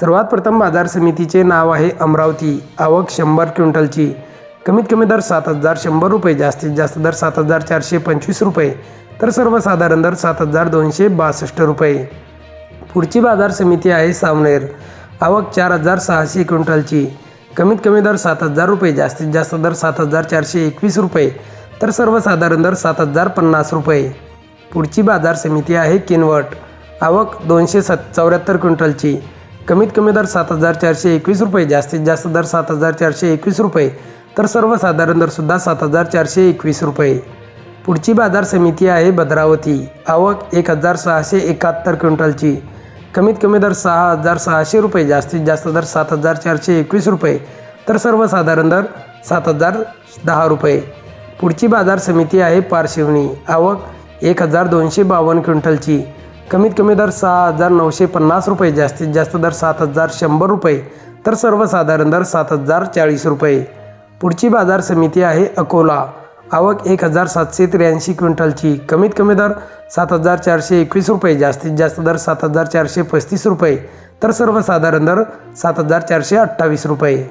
सर्वात प्रथम बाजार समितीचे नाव आहे अमरावती. आवक शंभर क्विंटलची. कमीत कमी दर सात हजार शंभर रुपये जास्तीत जास्त दर सात हजार चारशे पंचवीस रुपये तर सर्वसाधारण दर सात हजार दोनशे बासष्ट रुपये. पुढची बाजार समिती आहे सावनेर. आवक चार हजार सहाशे क्विंटलची. कमीत कमी दर सात हजार रुपये जास्तीत जास्त दर सात हजार चारशे एकवीस रुपये तर सर्वसाधारण दर सात हजार पन्नास रुपये. पुढची बाजार समिती आहे किनवट. आवक दोनशे सत् चौऱ्याहत्तर क्विंटलची. कमीत कमी दर सात हजार चारशे एकवीस रुपये जास्तीत जास्त दर सात हजार चारशे एकवीस रुपये तर सर्वसाधारण दरसुद्धा सात हजार चारशे एकवीस रुपये. पुढची बाजार समिती आहे भद्रावती. आवक एक हजार सहाशे एकाहत्तर क्विंटलची. कमीत कमी दर सहा हजार सहाशे रुपये जास्तीत जास्त दर सात हजार चारशे एकवीस रुपये तर सर्वसाधारण दर सात हजार दहा रुपये. पुढची बाजार समिती आहे पारशिवनी आवक एक हजार दोनशे बावन्न क्विंटलची. कमीत कमी दर सहा हजार नऊशे पन्नास रुपये जास्तीत जास्त दर सात हजार शंभर रुपये तर सर्वसाधारण दर सात हजार चाळीस रुपये. पुढची बाजार समिती आहे अकोला. आवक एक हजार सातशे त्र्याऐंशी क्विंटलची. कमीत कमी दर सात हजार चारशे एकवीस रुपये जास्तीत जास्त दर सात हजार चारशे पस्तीस रुपये तर सर्वसाधारण दर सात हजार चारशे अठ्ठावीस रुपये.